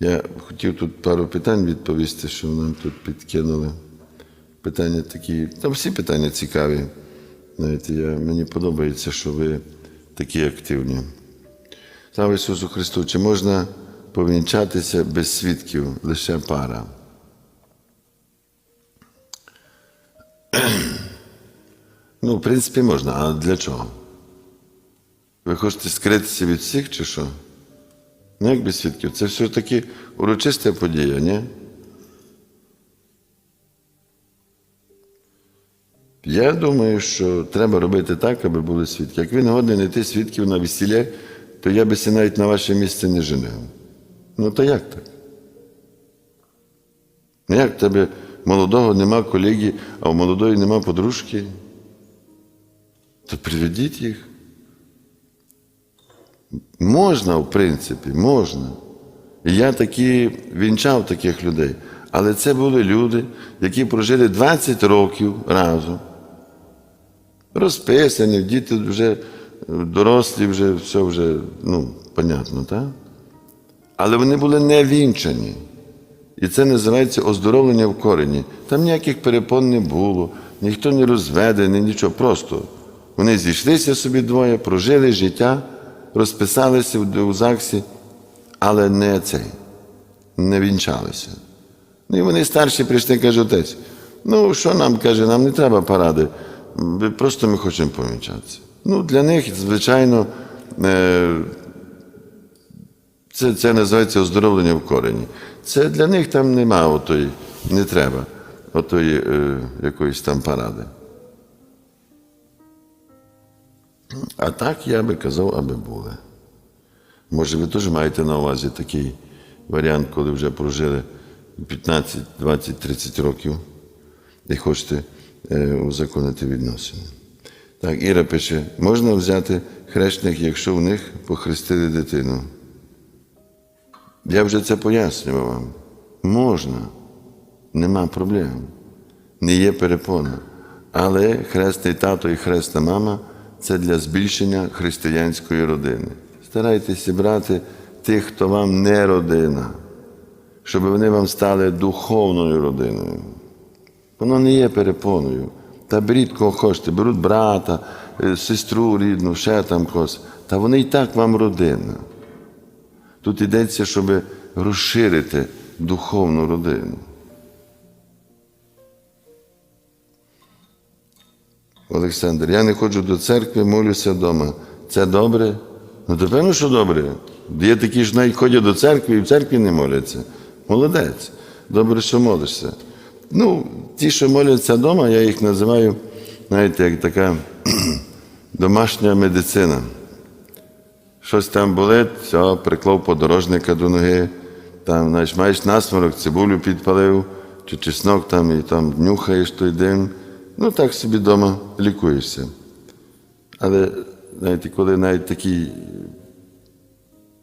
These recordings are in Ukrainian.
Я хотів тут пару питань відповісти, що нам тут підкинули. Питання такі, там всі питання цікаві. Знаєте, я, мені подобається, що ви такі активні. Слава Ісусу Христу! Чи можна повінчатися без свідків лише пара? Ну, в принципі, можна, а для чого? Ви хочете скритися від всіх чи що? Ну, як без свідків? Це все таки урочиста подія, ні? Я думаю, що треба робити так, аби були свідки. Як він годний знайти свідків на весілля, то я би си навіть на ваше місце не женив. Ну, то як так? Ну, як тебе молодого нема колеги, а у молодої нема подружки? То приведіть їх. Можна, в принципі, можна. І я такі вінчав таких людей. Але це були люди, які прожили 20 років разом. Розписані, діти вже дорослі, вже все вже, ну, понятно, так? Але вони були не вінчані. І це називається оздоровлення в корені. Там ніяких перепон не було, ніхто не розведений, нічого. Просто вони зійшлися собі двоє, прожили життя, розписалися у ЗАГСі, але не цей, не вінчалися. Ну і вони старші прийшли, каже, отець, ну що нам каже, нам не треба паради, просто ми хочемо повінчатися. Ну, для них, звичайно, е, це, це називається оздоровлення в корені. Це для них там нема отої, не треба отої е, якоїсь там паради. А так я би казав, аби були. Може, ви теж маєте на увазі такий варіант, коли вже прожили 15, 20, 30 років і хочете е, узаконити відносини. Так, Іра пише, можна взяти хрещних, якщо в них похрестили дитину. Я вже це пояснював вам. Можна, нема проблем, не є перепона. Але хресний тато і хресна мама це для збільшення християнської родини. Старайтеся брати тих, хто вам не родина, щоб вони вам стали духовною родиною. Воно не є перепоною. Та беріть кого хочете, беруть брата, е, сестру рідну, ще там когось. Та вони і так вам родина. Тут йдеться, щоб розширити духовну родину. Олександр, я не ходжу до церкви, молюся вдома. Це добре? Ну, то певно, що добре. Є такі ж навіть ходять до церкви і в церкві не моляться. Молодець. Добре, що молишся. Ну, ті, що моляться вдома, я їх називаю, знаєте, як така домашня медицина. Щось там болить, все, приклав подорожника до ноги, там, знаєш, маєш насморок, цибулю підпалив, чи чеснок там і там нюхаєш той дим. Ну, так собі вдома лікуєшся. Але, знаєте, коли навіть такий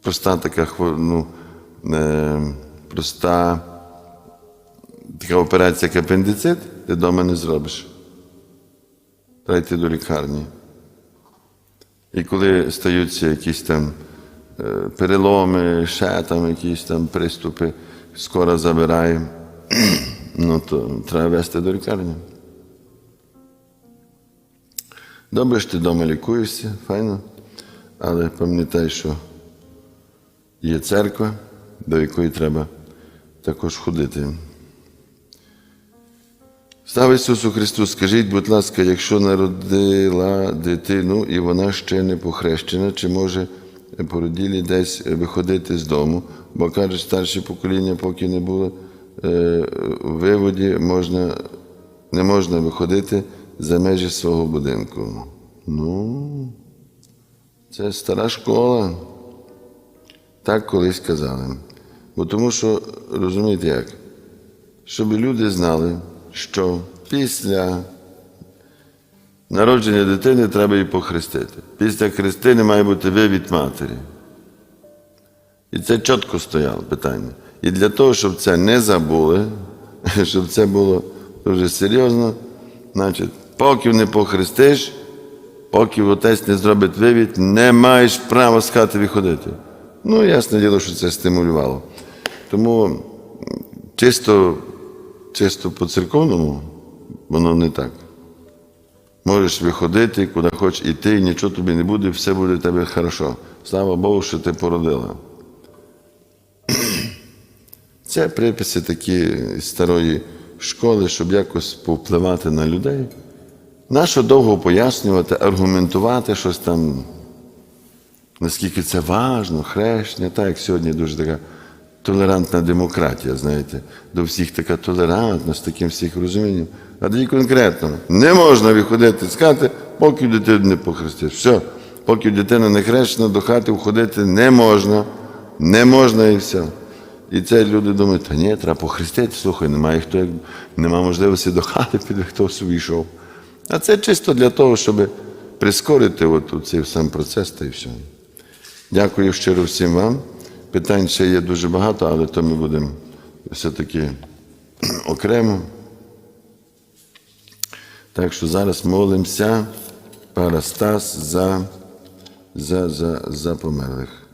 проста така ну, е, проста така операція, як апендицит, ти вдома не зробиш. Треба йти до лікарні. І коли стаються якісь там е, переломи, ще там якісь там приступи, скоро забирає, ну то треба вести до лікарні. Добре, що ти вдома лікуєшся, файно, але пам'ятай, що є церква, до якої треба також ходити. Слава Ісусу Христу, скажіть, будь ласка, якщо народила дитину і вона ще не похрещена, чи може породілі десь виходити з дому, бо кажуть, старше покоління, поки не було е, в виводі, можна, не можна виходити за межі свого будинку. Ну, це стара школа. Так колись казали. Бо тому що, розумієте як? щоб люди знали, що після народження дитини треба її похрестити. Після хрестини має бути вивід матері. І це чітко стояло питання. І для того, щоб це не забули, щоб це було дуже серйозно, значить, поки не похрестиш, поки отець не зробить вивід, не маєш права з хати виходити. Ну, ясне діло, що це стимулювало. Тому чисто, чисто по церковному воно не так. Можеш виходити, куди хочеш іти, нічого тобі не буде, все буде в тебе хорошо. Слава Богу, що ти породила. Це приписи такі старої школи, щоб якось повпливати на людей. Нащо довго пояснювати, аргументувати щось там, наскільки це важно, хрещення, так як сьогодні дуже така толерантна демократія, знаєте, до всіх така толерантна, з таким всіх розумінням. А тоді конкретно не можна виходити з хати, поки дитину не похрестиш. Все, поки дитина не хрещена, до хати входити не можна, не можна і все. І це люди думають, та ні, треба похрестити, слухай, немає хто, немає можливості до хати піде, хто собі йшов. А це чисто для того, щоб прискорити от цей сам процес та і все. Дякую щиро всім вам. Питань ще є дуже багато, але то ми будемо все-таки окремо. Так що зараз молимося, парастас за, за, за, за померлих.